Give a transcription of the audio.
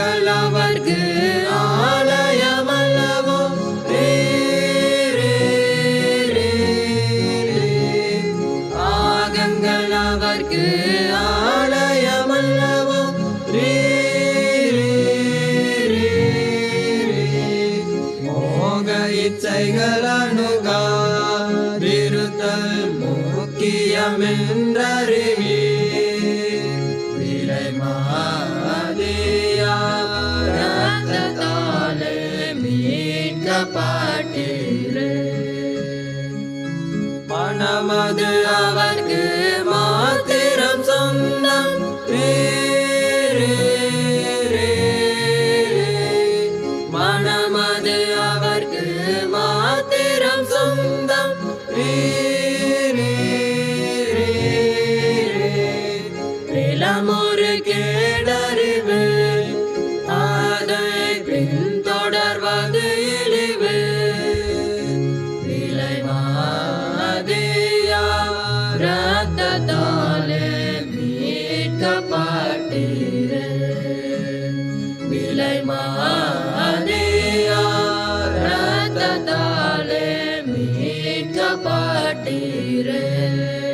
நாங்கள் அவர்க்கு ஆலயமல்லவோ ஆகங்கள் அவர்க்கு ஆலயமல்லவோ மோக இச்சைகள் அணுகா திருத்தல் பாட்டிலே மனமது அவர்க்கு ਢੇਰੇ